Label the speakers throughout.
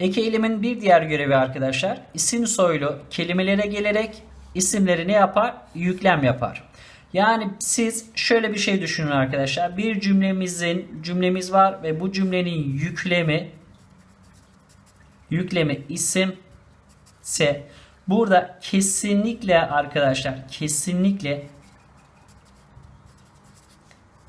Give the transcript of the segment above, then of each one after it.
Speaker 1: Ek eylemin bir diğer görevi arkadaşlar isim soylu kelimelere gelerek isimleri ne yapar? Yüklem yapar. Yani siz şöyle bir şey düşünün arkadaşlar. Bir cümlemizin cümlemiz var ve bu cümlenin yüklemi yüklemi isim ise burada kesinlikle arkadaşlar kesinlikle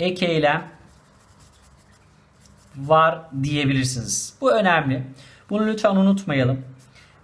Speaker 1: ek eylem var diyebilirsiniz. Bu önemli. Bunu lütfen unutmayalım.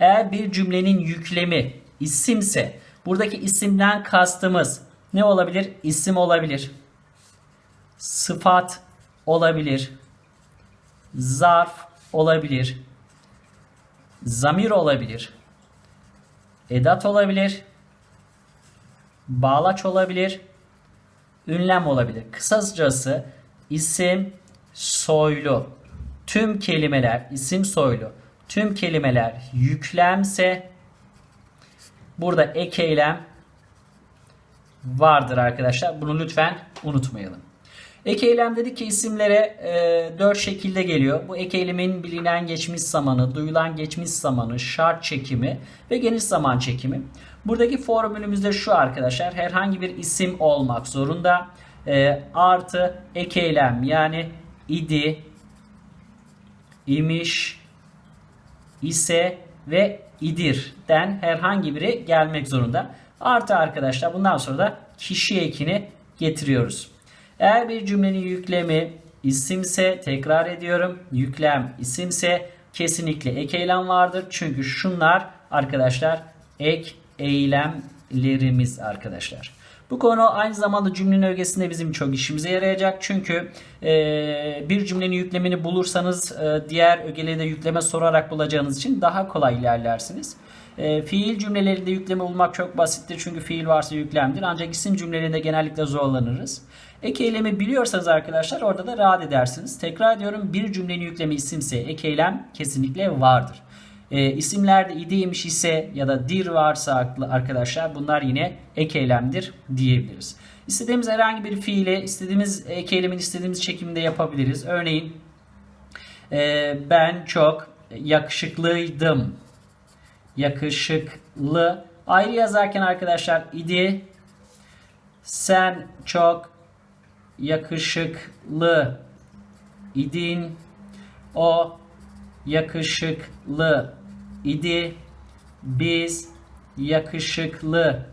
Speaker 1: Eğer bir cümlenin yüklemi isimse buradaki isimden kastımız ne olabilir? İsim olabilir. Sıfat olabilir. Zarf olabilir. Zamir olabilir. Edat olabilir. Bağlaç olabilir. Ünlem olabilir. Kısacası isim soylu tüm kelimeler isim soylu tüm kelimeler yüklemse burada ek eylem vardır arkadaşlar. Bunu lütfen unutmayalım. Ek eylem dedik ki isimlere e, 4 şekilde geliyor. Bu ek eylemin bilinen geçmiş zamanı, duyulan geçmiş zamanı, şart çekimi ve geniş zaman çekimi. Buradaki formülümüzde şu arkadaşlar. Herhangi bir isim olmak zorunda. E, artı ek eylem yani idi, imiş, ise ve idir'den herhangi biri gelmek zorunda. Artı arkadaşlar bundan sonra da kişi ekini getiriyoruz. Eğer bir cümlenin yüklemi isimse tekrar ediyorum yüklem isimse kesinlikle ek eylem vardır. Çünkü şunlar arkadaşlar ek eylemlerimiz arkadaşlar. Bu konu aynı zamanda cümlenin ögesinde bizim çok işimize yarayacak. Çünkü e, bir cümlenin yüklemini bulursanız e, diğer ögeleri de yükleme sorarak bulacağınız için daha kolay ilerlersiniz. E, fiil cümlelerinde yükleme bulmak çok basittir. Çünkü fiil varsa yüklemdir. Ancak isim cümlelerinde genellikle zorlanırız. Ek eylemi biliyorsanız arkadaşlar orada da rahat edersiniz. Tekrar ediyorum bir cümlenin yüklemi isimse ek eylem kesinlikle vardır. E, isimlerde ideymiş ise ya da dir varsa aklı arkadaşlar bunlar yine ek eylemdir diyebiliriz. İstediğimiz herhangi bir fiile istediğimiz ek eylemin istediğimiz çekimde yapabiliriz. Örneğin e, ben çok yakışıklıydım. Yakışıklı. Ayrı yazarken arkadaşlar idi. Sen çok yakışıklı idin. O yakışıklı idi. Biz yakışıklı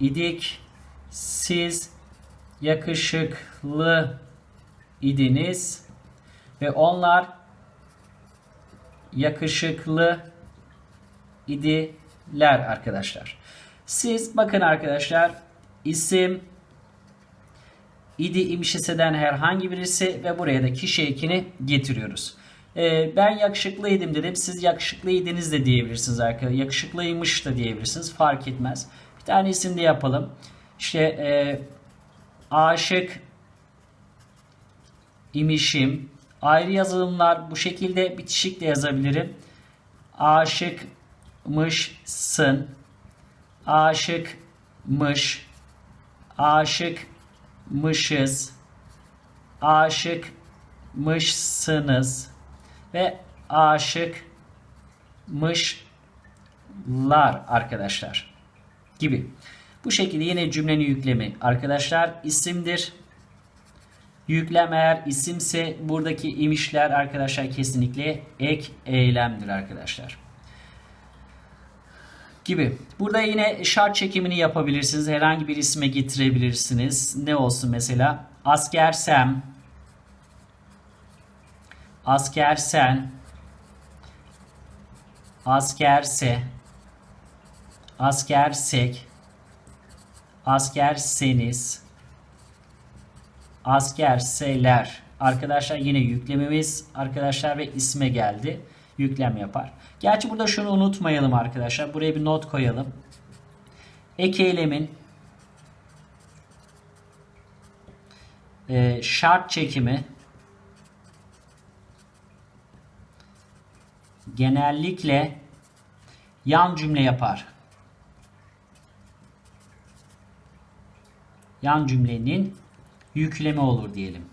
Speaker 1: idik. Siz yakışıklı idiniz. Ve onlar yakışıklı idiler arkadaşlar. Siz bakın arkadaşlar isim idi imişiseden herhangi birisi ve buraya da kişi ekini getiriyoruz. Ee, ben yakışıklıydım dedim. Siz yakışıklıydınız da diyebilirsiniz arkadaşlar. Yakışıklıymış da diyebilirsiniz. Fark etmez. Bir tane isim de yapalım. İşte e, aşık imişim. Ayrı yazılımlar bu şekilde bitişikle yazabilirim. Aşıkmışsın. Aşıkmış. Aşıkmışız. Aşıkmışsınız ve aşıkmışlar arkadaşlar gibi. Bu şekilde yine cümlenin yüklemi arkadaşlar isimdir. Yüklem eğer isimse buradaki imişler arkadaşlar kesinlikle ek eylemdir arkadaşlar. Gibi. Burada yine şart çekimini yapabilirsiniz. Herhangi bir isme getirebilirsiniz. Ne olsun mesela? Askersem askersen askerse askersek askerseniz askerseler arkadaşlar yine yüklemimiz arkadaşlar ve isme geldi. Yüklem yapar. Gerçi burada şunu unutmayalım arkadaşlar. Buraya bir not koyalım. Ek eylemin e, şart çekimi genellikle yan cümle yapar. Yan cümlenin yüklemi olur diyelim.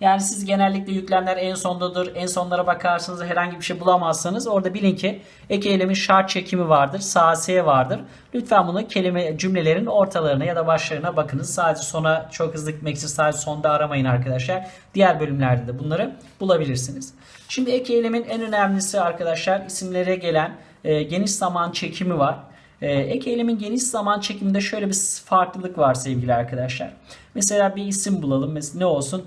Speaker 1: Yani siz genellikle yüklemler en sondadır. En sonlara bakarsınız herhangi bir şey bulamazsanız orada bilin ki ek eylemin şart çekimi vardır. Sağ vardır. Lütfen bunu kelime cümlelerin ortalarına ya da başlarına bakınız. Sadece sona çok hızlı gitmek için sadece sonda aramayın arkadaşlar. Diğer bölümlerde de bunları bulabilirsiniz. Şimdi ek eylemin en önemlisi arkadaşlar isimlere gelen e, geniş zaman çekimi var. E, ek eylemin geniş zaman çekiminde şöyle bir farklılık var sevgili arkadaşlar. Mesela bir isim bulalım. Mesela ne olsun?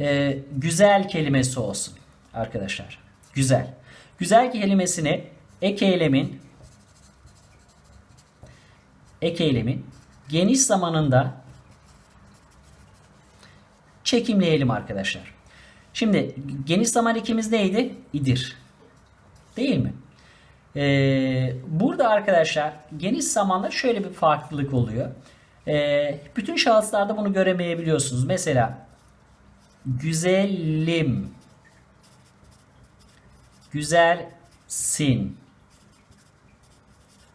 Speaker 1: E, güzel kelimesi olsun arkadaşlar. Güzel. Güzel kelimesini ek eylemin ek eylemin geniş zamanında çekimleyelim arkadaşlar. Şimdi geniş zaman ekimiz neydi? İdir. Değil mi? Ee, burada arkadaşlar geniş zamanda şöyle bir farklılık oluyor. Ee, bütün şahıslarda bunu göremeyebiliyorsunuz. Mesela güzelim, güzelsin,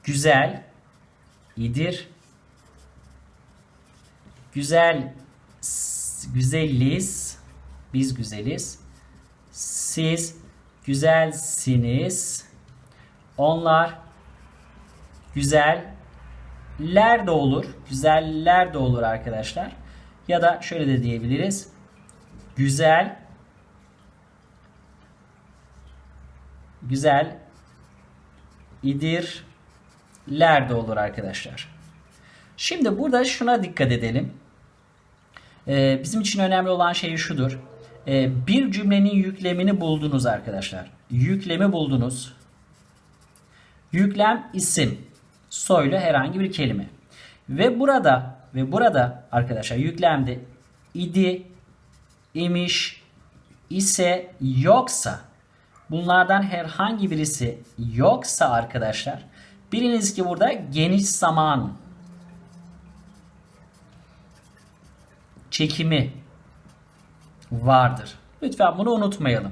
Speaker 1: güzel, idir, güzel, güzeliz, biz güzeliz, siz güzelsiniz, onlar güzeller de olur. Güzeller de olur arkadaşlar. Ya da şöyle de diyebiliriz. Güzel güzel idirler de olur arkadaşlar. Şimdi burada şuna dikkat edelim. Ee, bizim için önemli olan şey şudur. Ee, bir cümlenin yüklemini buldunuz arkadaşlar. Yüklemi buldunuz. Yüklem isim. Soylu herhangi bir kelime. Ve burada ve burada arkadaşlar yüklemde idi, imiş, ise, yoksa bunlardan herhangi birisi yoksa arkadaşlar biliniz ki burada geniş zaman çekimi vardır. Lütfen bunu unutmayalım.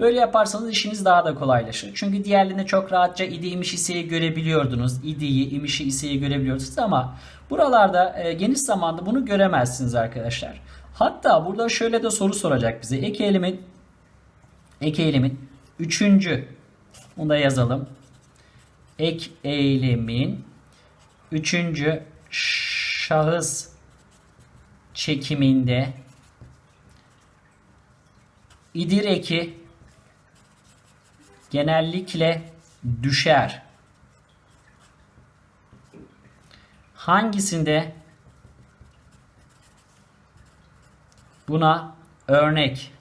Speaker 1: Böyle yaparsanız işiniz daha da kolaylaşır. Çünkü diğerlerinde çok rahatça idi imiş iseyi görebiliyordunuz. İdiyi, imişi iseyi görebiliyordunuz ama buralarda e, geniş zamanda bunu göremezsiniz arkadaşlar. Hatta burada şöyle de soru soracak bize. Ek eylemin ek eylemin üçüncü bunu da yazalım. Ek eylemin üçüncü şahıs çekiminde idir eki genellikle düşer. Hangisinde buna örnek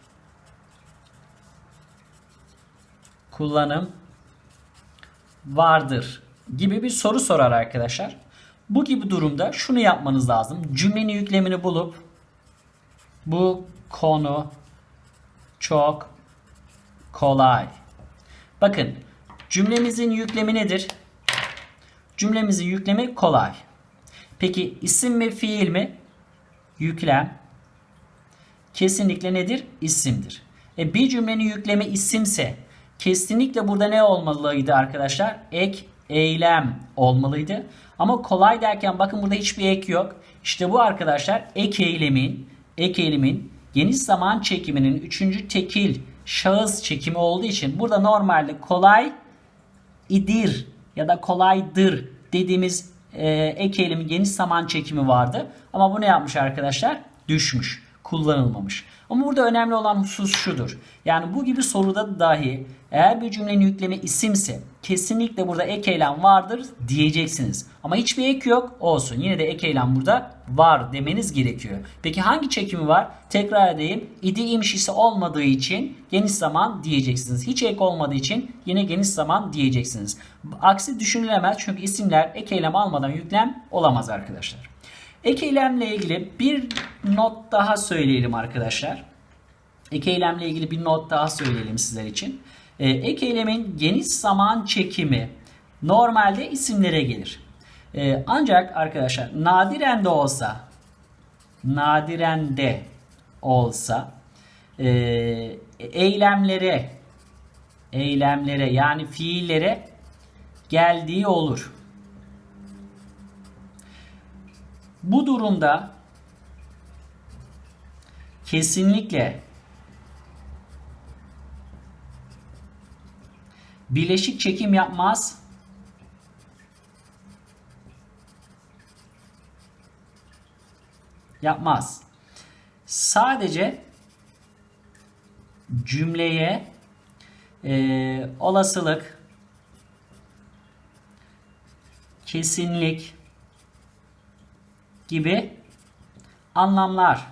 Speaker 1: kullanım vardır gibi bir soru sorar arkadaşlar. Bu gibi durumda şunu yapmanız lazım. Cümlenin yüklemini bulup bu konu çok kolay. Bakın cümlemizin yüklemi nedir? Cümlemizin yüklemi kolay. Peki isim mi fiil mi? Yüklem. Kesinlikle nedir? İsimdir. E bir cümlenin yüklemi isimse kesinlikle burada ne olmalıydı arkadaşlar? Ek eylem olmalıydı. Ama kolay derken bakın burada hiçbir ek yok. İşte bu arkadaşlar ek eylemin ek eylemin geniş zaman çekiminin üçüncü tekil şahıs çekimi olduğu için burada normalde kolay idir ya da kolaydır dediğimiz e, ek eylemin geniş zaman çekimi vardı. Ama bu ne yapmış arkadaşlar? Düşmüş kullanılmamış. Ama burada önemli olan husus şudur. Yani bu gibi soruda dahi eğer bir cümlenin yüklemi isimse kesinlikle burada ek eylem vardır diyeceksiniz. Ama hiçbir ek yok olsun. Yine de ek eylem burada var demeniz gerekiyor. Peki hangi çekimi var? Tekrar edeyim. İdi imiş ise olmadığı için geniş zaman diyeceksiniz. Hiç ek olmadığı için yine geniş zaman diyeceksiniz. Aksi düşünülemez çünkü isimler ek eylem almadan yüklem olamaz arkadaşlar. Ek eylemle ilgili bir not daha söyleyelim arkadaşlar. Ek eylemle ilgili bir not daha söyleyelim sizler için. Ee, ek eylemin geniş zaman çekimi normalde isimlere gelir. Ee, ancak arkadaşlar nadiren de olsa nadiren de olsa e, eylemlere eylemlere yani fiillere geldiği olur. Bu durumda kesinlikle bileşik çekim yapmaz. Yapmaz. Sadece cümleye e, olasılık, kesinlik gibi anlamlar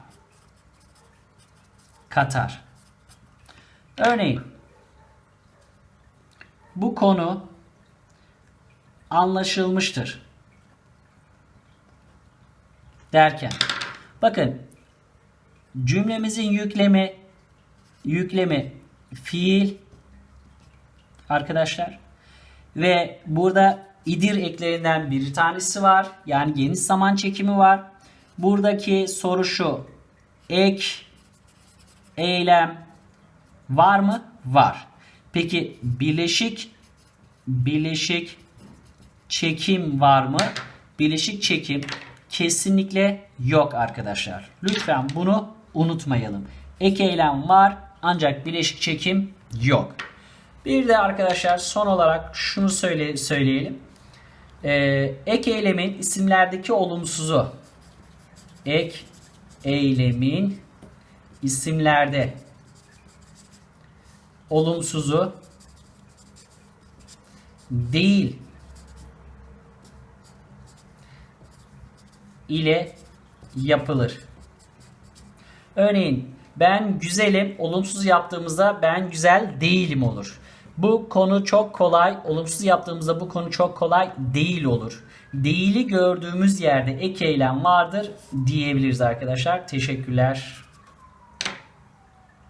Speaker 1: katar. Örneğin bu konu anlaşılmıştır derken bakın cümlemizin yüklemi yüklemi fiil arkadaşlar ve burada idir eklerinden bir tanesi var. Yani geniş zaman çekimi var. Buradaki soru şu. Ek eylem var mı? Var. Peki bileşik bileşik çekim var mı? Bileşik çekim kesinlikle yok arkadaşlar. Lütfen bunu unutmayalım. Ek eylem var ancak bileşik çekim yok. Bir de arkadaşlar son olarak şunu söyle, söyleyelim. Ee, ek eylemin isimlerdeki olumsuzu ek eylemin isimlerde olumsuzu değil ile yapılır. Örneğin ben güzelim olumsuz yaptığımızda ben güzel değilim olur. Bu konu çok kolay. Olumsuz yaptığımızda bu konu çok kolay değil olur. Değili gördüğümüz yerde ek eylem vardır diyebiliriz arkadaşlar. Teşekkürler.